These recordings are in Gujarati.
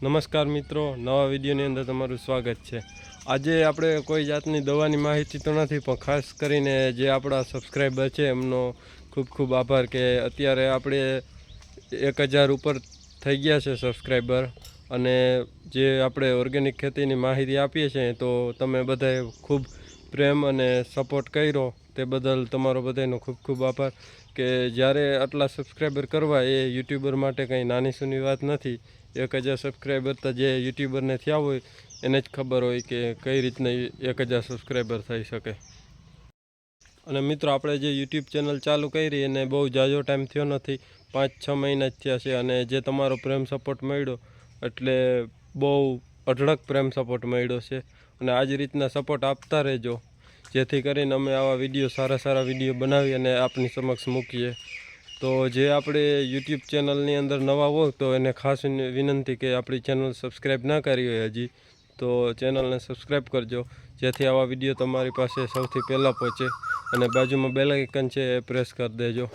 નમસ્કાર મિત્રો, નવા વિડીયોની અંદર તમારું સ્વાગત છે. આજે આપણે કોઈ જાતની દવાની માહિતી તો નથી, પણ ખાસ કરીને જે આપણા સબસ્ક્રાઈબર છે, એમનો ખૂબ ખૂબ આભાર કે અત્યારે આપણે એક હજાર ઉપર થઈ ગયા છે સબસ્ક્રાઈબર અને જે આપણે ઓર્ગેનિક ખેતીની માહિતી આપીએ છીએ, તો તમે બધાએ ખૂબ પ્રેમ અને સપોર્ટ કર્યો. તે બદલ તમારો બધાનો ખૂબ ખૂબ આભાર કે જ્યારે આટલા સબસ્ક્રાઈબર કરવા એ યુટ્યુબર માટે કંઈ નાની સૂની વાત નથી, એક હજાર સબસ્ક્રાઈબર તો જે યુટ્યુબરને થયા હોય, એને જ ખબર હોય કે કઈ રીતના એક હજાર સબસ્ક્રાઈબર થઈ શકે. અને મિત્રો, આપણે જે યુટ્યુબ ચેનલ ચાલુ કરી એને બહુ જાજો ટાઈમ થયો નથી, પાંચ છ મહિના જ થયા છે અને જે તમારો પ્રેમ સપોર્ટ મળ્યો, એટલે બહુ અઢળક પ્રેમ સપોર્ટ મળ્યો છે. અને આ જ રીતના સપોર્ટ આપતા રહેજો. જેથી કરીને અમે આવા વીડિયો, સારા સારા વીડિયો બનાવી અને આપની સમક્ષ મૂકીએ. તો જે આપણે યુટ્યુબ ચેનલની અંદર નવા હોય, તો એને ખાસ વિનંતી કે આપણી ચેનલ સબસ્ક્રાઈબ ના કરી હોય હજી, તો ચેનલને સબસ્ક્રાઈબ કરજો, જેથી આવા વીડિયો તમારી પાસે સૌથી પહેલાં પહોંચે અને બાજુમાં બેલ આઇકન છે એ પ્રેસ કરી દેજો.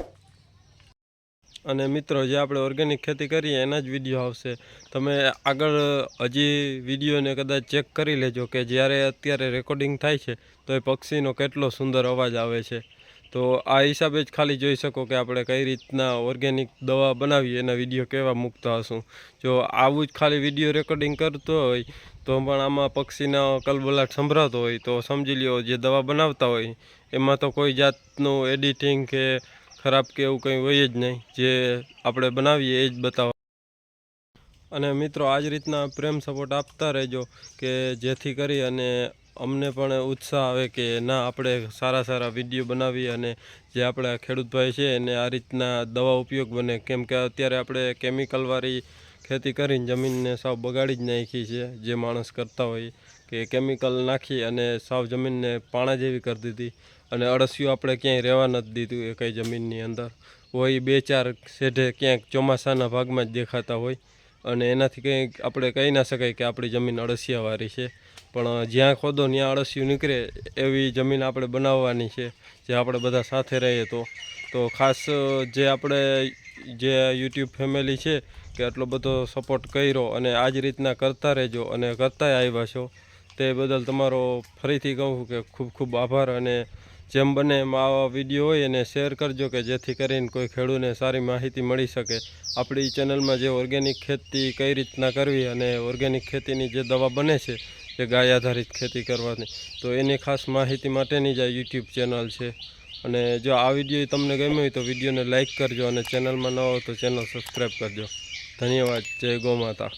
અને મિત્રો, જે આપણે ઓર્ગેનિક ખેતી કરીએ, એના જ વીડિયો આવશે. તમે આગળ, હજી વિડીયોને કદાચ ચેક કરી લેજો કે જ્યારે અત્યારે રેકોર્ડિંગ થાય છે, તો એ પક્ષીનો કેટલો સુંદર અવાજ આવે છે. તો આ હિસાબે જ ખાલી જોઈ શકો કે આપણે કઈ રીતના ઓર્ગેનિક દવા બનાવીએ, એના વીડિયો કેવા મૂકતા હશું. જો આવું જ ખાલી વીડિયો રેકોર્ડિંગ કરતો હોય, તો પણ આમાં પક્ષીનો કલબલાટ સંભળાતો હોય, તો સમજી લ્યો, જે દવા બનાવતા હોય, એમાં તો કોઈ જાતનું એડિટિંગ કે ખરાબ કે એવું કંઈ હોય જ નહીં. જે આપણે બનાવીએ એ જ બતાવ અને મિત્રો, આ જ રીતના પ્રેમ સપોર્ટ આપતા રહેજો કે જેથી કરી અને અમને પણ ઉત્સાહ આવે કે ના, આપણે સારા સારા વીડિયો બનાવીએ અને જે આપણા ખેડૂતભાઈ છે એને આ રીતના દવા ઉપયોગ બને. કેમ કે અત્યારે આપણે કેમિકલવાળી ખેતી કરીને જમીનને સાવ બગાડી જ નાખી છે. જે માણસ કરતા હોય કે કેમિકલ નાખી અને સાવ જમીનને પાણા જેવી કરી દીધી. અને અળસિયું આપણે ક્યાંય રહેવા નથી દીધું એ કંઈ જમીનની અંદર. હોય બે ચાર શેઢે ક્યાંક ચોમાસાના ભાગમાં જ દેખાતા હોય. અને એનાથી કંઈ આપણે કહી ના શકાય કે આપણી જમીન અળસિયાવાળી છે. પણ જ્યાં ખોદો ત્યાં અળસિયું નીકળે એવી જમીન આપણે બનાવવાની છે, જે આપણે બધા સાથે રહીએ તો. તો ખાસ જે આપણે જે યુટ્યુબ ફેમિલી છે કે આટલો બધો સપોર્ટ કર્યો અને આ જ રીતના કરતા રહેજો અને કરતાય આવ્યા છો, તે બદલ તમારો ફરીથી કહું કે ખૂબ ખૂબ આભાર અને જેમ બને એમ આવા વીડિયો હોય એને શેર કરજો કે જેથી કરીને કોઈ ખેડૂતને સારી માહિતી મળી શકે. આપણી ચેનલમાં જે ઓર્ગેનિક ખેતી કઈ રીતના કરવી અને ઓર્ગેનિક ખેતીની જે દવા બને છે જે ગાય આધારિત ખેતી કરવાની. તો એની ખાસ માહિતી માટેની જ આ યુટ્યુબ ચેનલ છે. અને જો આ વીડિયો તમને ગમ્યો હોય તો વિડીયોને લાઇક કરજો અને ચેનલમાં ન હો તો ચેનલ સબસ્ક્રાઈબ કરજો. ધન્યવાદ. જય ગૌ માતા.